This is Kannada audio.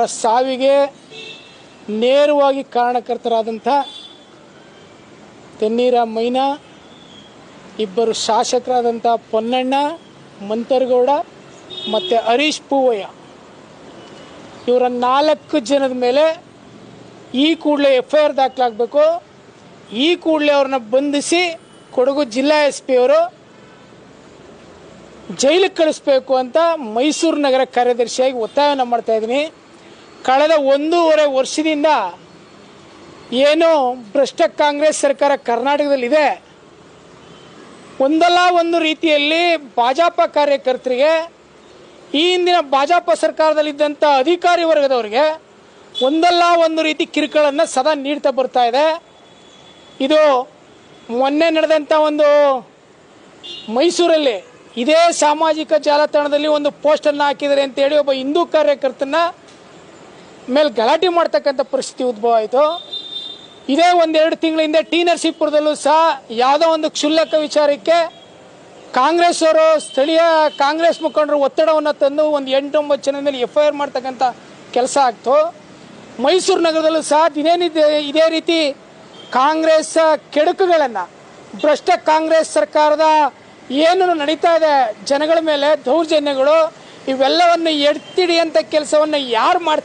ಅವರ ಸಾವಿಗೆ ನೇರವಾಗಿ ಕಾರಣಕರ್ತರಾದಂಥ ತೆನ್ನೀರ ಮೈನಾ, ಇಬ್ಬರು ಶಾಸಕರಾದಂಥ ಪೊನ್ನಣ್ಣ, ಮಂತರಗೌಡ ಮತ್ತು ಹರೀಶ್ ಪೂವಯ್ಯ. ಇವರ ನಾಲ್ಕು ಜನದ ಮೇಲೆ ಈ ಕೂಡಲೇ ಎಫ್ ಐ ಆರ್ ದಾಖಲಾಗಬೇಕು. ಈ ಕೂಡಲೇ ಅವ್ರನ್ನ ಬಂಧಿಸಿ ಕೊಡಗು ಜಿಲ್ಲಾ ಎಸ್ ಪಿ ಅವರು ಜೈಲಿಗೆ ಕಳಿಸ್ಬೇಕು ಅಂತ ಮೈಸೂರು ನಗರ ಕಾರ್ಯದರ್ಶಿಯಾಗಿ ಒತ್ತಾಯವನ್ನು ಮಾಡ್ತಾ ಇದ್ದೀನಿ. ಕಳೆದ ಒಂದೂವರೆ ವರ್ಷದಿಂದ ಏನು ಭ್ರಷ್ಟ ಕಾಂಗ್ರೆಸ್ ಸರ್ಕಾರ ಕರ್ನಾಟಕದಲ್ಲಿದೆ. ಒಂದಲ್ಲ ಒಂದು ರೀತಿಯಲ್ಲಿ ಭಾಜಪ ಕಾರ್ಯಕರ್ತರಿಗೆ, ಈ ಹಿಂದಿನ ಭಾಜಪ ಸರ್ಕಾರದಲ್ಲಿದ್ದಂಥ ಅಧಿಕಾರಿ ವರ್ಗದವರಿಗೆ ಒಂದಲ್ಲ ಒಂದು ರೀತಿ ಕಿರುಕುಳನ್ನು ಸದಾ ನೀಡ್ತಾ ಬರ್ತಾ ಇದೆ. ಇದು ಮೊನ್ನೆ ನಡೆದಂಥ ಒಂದು ಮೈಸೂರಲ್ಲಿ ಇದೇ ಸಾಮಾಜಿಕ ಜಾಲತಾಣದಲ್ಲಿ ಒಂದು ಪೋಸ್ಟನ್ನು ಹಾಕಿದ್ದಾರೆ ಅಂತೇಳಿ ಒಬ್ಬ ಹಿಂದೂ ಕಾರ್ಯಕರ್ತನ ಮೇಲೆ ಗಲಾಟೆ ಮಾಡ್ತಕ್ಕಂಥ ಪರಿಸ್ಥಿತಿ ಉದ್ಭವ ಆಯಿತು. ಇದೇ ಒಂದೆರಡು ತಿಂಗಳ ಹಿಂದೆ ಟಿ ನರಸೀಪುರದಲ್ಲೂ ಸಹ ಯಾವುದೋ ಒಂದು ಕ್ಷುಲ್ಲಕ ವಿಚಾರಕ್ಕೆ ಕಾಂಗ್ರೆಸ್ ಅವರು ಸ್ಥಳೀಯ ಕಾಂಗ್ರೆಸ್ ಮುಖಂಡರು ಒತ್ತಡವನ್ನು ತಂದು ಒಂದು ಎಂಟೊಂಬತ್ತು ಜನ ಮೇಲೆ ಎಫ್ ಐ ಆರ್ ಮಾಡ್ತಕ್ಕಂಥ ಕೆಲಸ ಆಗ್ತು. ಮೈಸೂರು ನಗರದಲ್ಲೂ ಸಹ ದಿನೇನಿದೆ ಇದೇ ರೀತಿ ಕಾಂಗ್ರೆಸ್ ಕೆಡುಕುಗಳನ್ನು, ಭ್ರಷ್ಟ ಕಾಂಗ್ರೆಸ್ ಸರ್ಕಾರದ ಏನು ನಡೀತಾ ಇದೆ, ಜನಗಳ ಮೇಲೆ ದೌರ್ಜನ್ಯಗಳು, ಇವೆಲ್ಲವನ್ನು ಎಡ್ತಿಡಿಯಂಥ ಕೆಲಸವನ್ನು ಯಾರು ಮಾಡ್ತಾರೆ